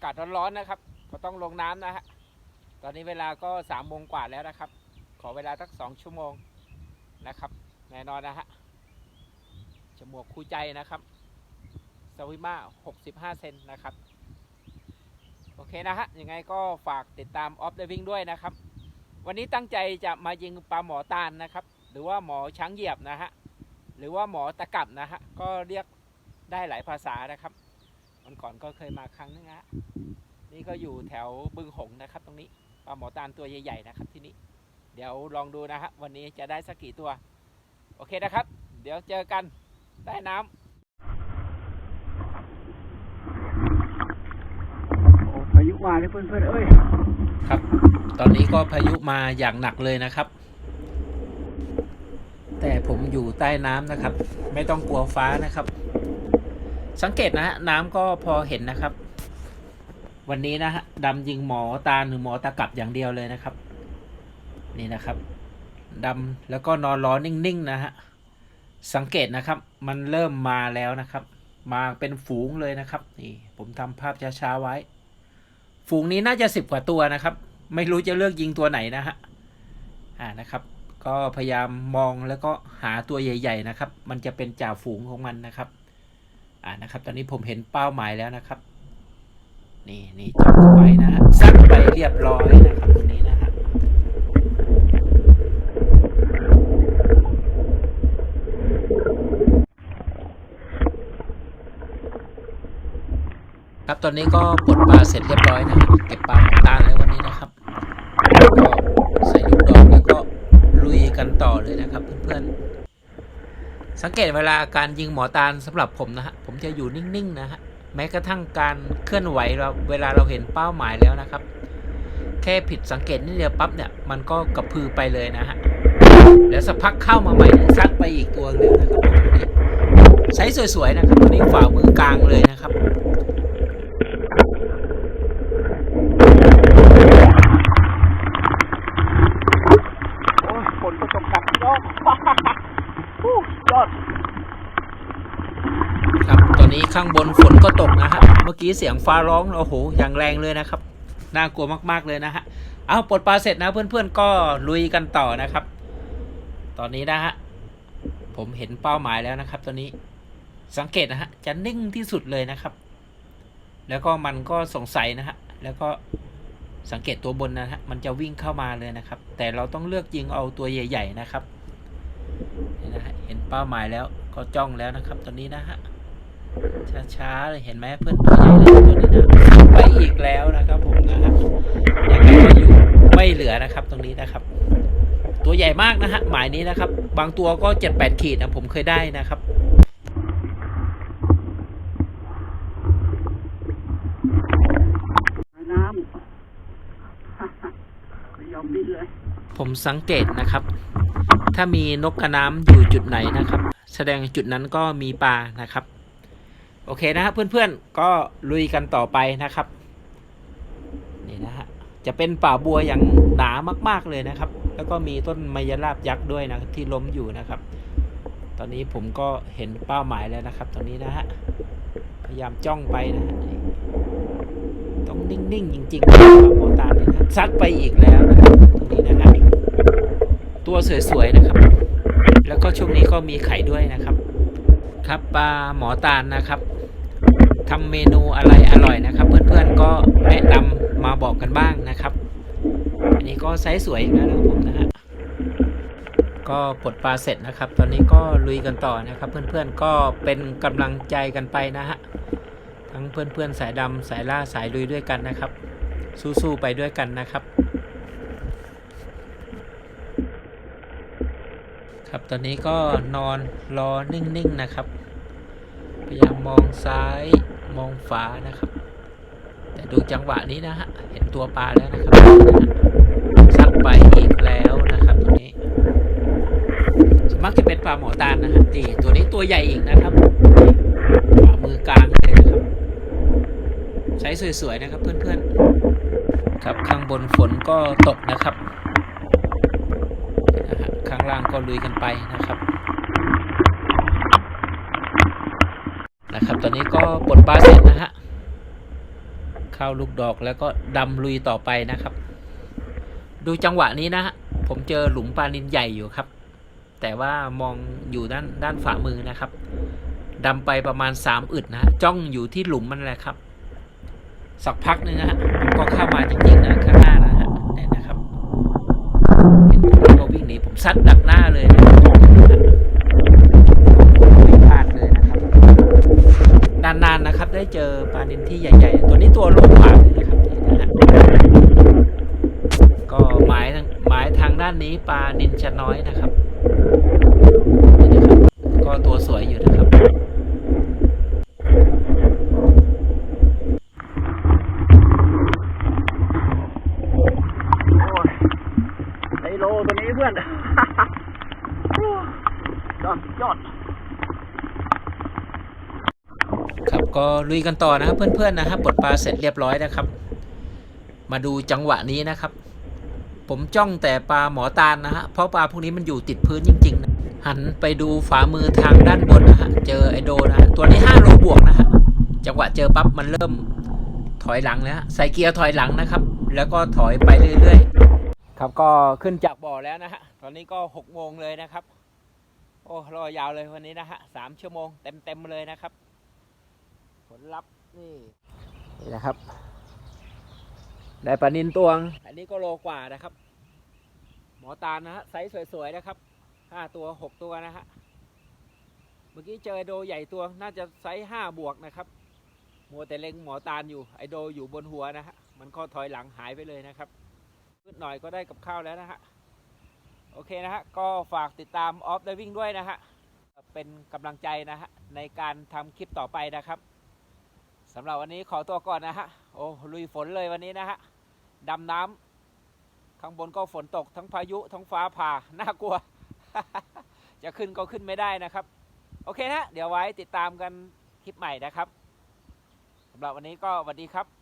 ากาศร้อนๆนะครับ ก็ต้องลงน้ำนะฮะ ตอนนี้เวลาก็สามโมงกว่าแล้วนะครับ ขอเวลาสักสองชั่วโมงนะครับ แน่นอนนะฮะจมวกคู่ใจนะครับสวิมา65 เซนนะครับ โอเคนะฮะ ยังไงก็ฝากติดตามออฟเดวิ่งด้วยนะครับ วันนี้ตั้งใจจะมายิงปลาหมอตาลนะครับ หรือว่าหมอช้างเหยียบนะฮะ หรือว่าหมอตะกับนะฮะ ก็เรียกได้หลายภาษานะครับ วันก่อนก็เคยมาครั้งนึงฮะนี่ก็อยู่แถวบึงหงส์นะครับ ตรงนี้ปลาหมอตาลตัวใหญ่ๆนะครับที่นี่เดี๋ยวลองดูนะฮะวันนี้จะได้สักกี่ตัว โอเคนะครับ เดี๋ยวเจอกันใต้น้ำโอ้พายุมาเลยเพื่อนๆเอ้ยครับ ตอนนี้ก็พายุมาอย่างหนักเลยนะครับ แต่ผมอยู่ใต้น้ำนะครับ ไม่ต้องกลัวฟ้านะครับ สังเกตนะฮะน้ำก็พอเห็นนะครับ วันนี้นะฮะดำยิงหมอตาหรือหมอตะกลับอย่างเดียวเลยนะครับ นี่นะครับดำแล้วก็นอนรอนิ่งๆนะฮะสังเกตนะครับ มันเริ่มมาแล้วนะครับ มาเป็นฝูงเลยนะครับนี่ผมทำภาพช้าๆไว้ ฝูงนี้น่าจะสิบกว่าตัวนะครับ ไม่รู้จะเลือกยิงตัวไหนนะฮะอ่านะครับก็พยายามมองแล้วก็หาตัวใหญ่ ๆ นะครับ มันจะเป็นจ่าฝูงของมันนะครับ อ่านะครับ ตอนนี้ผมเห็นเป้าหมายแล้วนะครับ นี่นี่จ้องเข้าไปนะฮะซัดไปเรียบร้อยนะครับตรงนี้นะฮะครับตอนนี้ก็ปลดปลาเสร็จเรียบร้อยนะครับเก็บปลาหมอตาลเลยวันนี้นะครับก็ใส่ลูกดอกแล้วก็ลุยกันต่อเลยนะครับเพื่อนๆ สังเกตเวลาการยิงหมอตาลสำหรับผมนะฮะผมจะอยู่นิ่งๆนะฮะแม้กระทั่งการเคลื่อนไหวเราเวลาเราเห็นเป้าหมายแล้วนะครับ แค่ผิดสังเกตนิดเดียวปั๊บเนี่ยมันก็กระพือไปเลยนะฮะแล้วสักพักเข้ามาใหม่ซักไปอีกตัวหนึงนะครับใช้สวยๆนะครับตัวนี้ฝ่ามือกลางเลยนะครับ โอ้ยฝนก็ตกหนักพี่น้อง ฮู้ยอด ครับ ตอนนี้ ข้างบนฝนก็ตกนะฮะ เมื่อกี้เสียงฟ้าร้องโอ้โหอย่างแรงเลยนะครับ น่ากลัวมากๆเลยนะฮะ เอาปลดปลาเสร็จนะเพื่อนๆก็ลุยกันต่อนะครับ ตอนนี้นะฮะผมเห็นเป้าหมายแล้วนะครับ ตอนนี้สังเกตนะฮะจะนิ่งที่สุดเลยนะครับ แล้วก็มันก็สงสัยนะฮะแล้วก็สังเกตตัวบนนะฮะมันจะวิ่งเข้ามาเลยนะครับ แต่เราต้องเลือกยิงเอาตัวใหญ่ ๆนะครับนะฮะเห็นเป้าหมายแล้วก็จ้องแล้วนะครับ ตอนนี้นะฮะ ช้าๆเลยเห็นไหมเพื่อนตัวใหญ่เลยตัวนี้นะไปอีกแล้วนะครับผมนะครับยังไงก็อยู่ไม่เหลือนะครับตรงนี้นะครับ ตัวใหญ่มากนะฮะหมายนี้นะครับ บางตัวก็เจ็ดแปดขีดนะผมเคยได้นะครับน้ำไม่ยอมดิ้นเลย ผมสังเกตนะครับ ถ้ามีนกกระน้ำอยู่จุดไหนนะครับ แสดงจุดนั้นก็มีปลานะครับ โอเคนะฮะเพื่อนๆก็ลุยกันต่อไปนะครับนี่นะฮะจะเป็นป่าบัวอย่างหนามากๆเลยนะครับ แล้วก็มีต้นไมยราบยักษ์ด้วยนะที่ล้มอยู่นะครับ ตอนนี้ผมก็เห็นเป้าหมายแล้วนะครับ ตอนนี้นะฮะพยายามจ้องไปนะฮะต้องนิ่งๆจริงๆนะปลาโมตานนะซัดไปอีกแล้วนะครับตรงนี้นะฮะตัวสวยๆนะครับ แล้วก็ช่วงนี้ก็มีไข่ด้วยนะครับ ครับปลาหมอตาลนะครับ ทำเมนูอะไรอร่อยนะครับ เพื่อนๆก็แนะนำมาบอกกันบ้างนะครับ อันนี้ก็ไซส์สวยอีกแล้วนะครับผมนะฮะก็ปลดปลาเสร็จนะครับ ตอนนี้ก็ลุยกันต่อนะครับ เพื่อนๆก็เป็นกำลังใจกันไปนะฮะทั้งเพื่อนๆสายดำสายล่าสายลุยด้วยกันนะครับ สู้ๆไปด้วยกันนะครับครับตอนนี้ก็นอนรอนิ่งๆนะครับ พยายามมองซ้าย มองฝานะครับ แต่ดูจังหวะนี้นะฮะ เห็นตัวปลาแล้วนะครับซัดไปอีกแล้วนะครับตัวนี้สมากจะเป็นปลาหมอตาลนะฮะนี่ตัวนี้ตัวใหญ่อีกนะครับขวามือกลางเลยนะครับใช้สวยๆนะครับเพื่อนๆ ครับข้างบนฝนก็ตกนะครับข้างล่างก็ลุยกันไปนะครับ นะครับ ตอนนี้ก็ปลดปลาเสร็จนะฮะขเข้าลูกดอกแล้วก็ดำลุยต่อไปนะครับ ดูจังหวะนี้นะฮะผมเจอหลุมปลานินใหญ่อยู่ครับ แต่ว่ามองอยู่ด้านด้านฝ่ามือนะครับดำไปประมาณสามอึดนะจ้องอยู่ที่หลุมมันแหละครับ สักพักหนึงนะฮะก็เข้ามาจริงๆนะข้างหน้านะฮะเนี่ยนะครับเห็นผมก็วิ่งหนีผมซัดดักหน้าเลยนะ นานๆนะครับ ได้เจอปลานินที่ใหญ่ๆ ตัวนี้ตัวโลกว่าเลยนะครับนี่นะฮะก็หมายทางหมายทางด้านนี้ปลานินจะน้อยนะครับนี่นะครับก็ตัวสวยอยู่นะครับ โอ้ยไอโลตัวนี้เพื่อน ยอดยอด ครับ ก็ลุยกันต่อนะครับเพื่อนๆนะครับปลดปลาเสร็จเรียบร้อยนะครับ มาดูจังหวะนี้นะครับ ผมจ้องแต่ปลาหมอตาลนะฮะเพราะปลาพวกนี้มันอยู่ติดพื้นจริงๆนะหันไปดูฝ่ามือทางด้านบนนะฮะเจอไอโดนะฮะตัวนี้5โลบวกนะฮะจังหวะเจอปั๊บมันเริ่มถอยหลังแล้วฮะใส่เกียร์ถอยหลังนะครับ แล้วก็ถอยไปเรื่อยๆ ครับก็ขึ้นจากบ่อแล้วนะฮะตอนนี้ก็6โมงเลยนะครับ โอ้รอยาวเลยวันนี้นะฮะสามชั่วโมงเต็มๆเลยนะครับ ผลลัพธ์นี่นี่นะครับ ได้ปลานินตวง อันนี้ก็โลกว่านะครับ หมอตาลนะฮะไซส์สวยๆนะครับห้าตัวหกตัวนะฮะเมื่อกี้เจอไอโดใหญ่ตัวน่าจะไซส์ห้าบวกนะครับมัวแต่เล็งหมอตาลอยู่ไอโดอยู่บนหัวนะฮะมันก็ถอยหลังหายไปเลยนะครับนิดหน่อยก็ได้กับข้าวแล้วนะฮะโอเคนะฮะก็ฝากติดตามออฟไดวิ่งด้วยนะฮะเป็นกำลังใจนะฮะในการทำคลิปต่อไปนะครับ สำหรับวันนี้ขอตัวก่อนนะฮะ โอ้ลุยฝนเลยวันนี้นะฮะ ดำน้ำข้างบนก็ฝนตกทั้งพายุทั้งฟ้าผ่า น่ากลัว จะขึ้นก็ขึ้นไม่ได้นะครับ โอเคนะ เดี๋ยวไว้ติดตามกันคลิปใหม่นะครับสำหรับวันนี้ก็สวัสดีครับ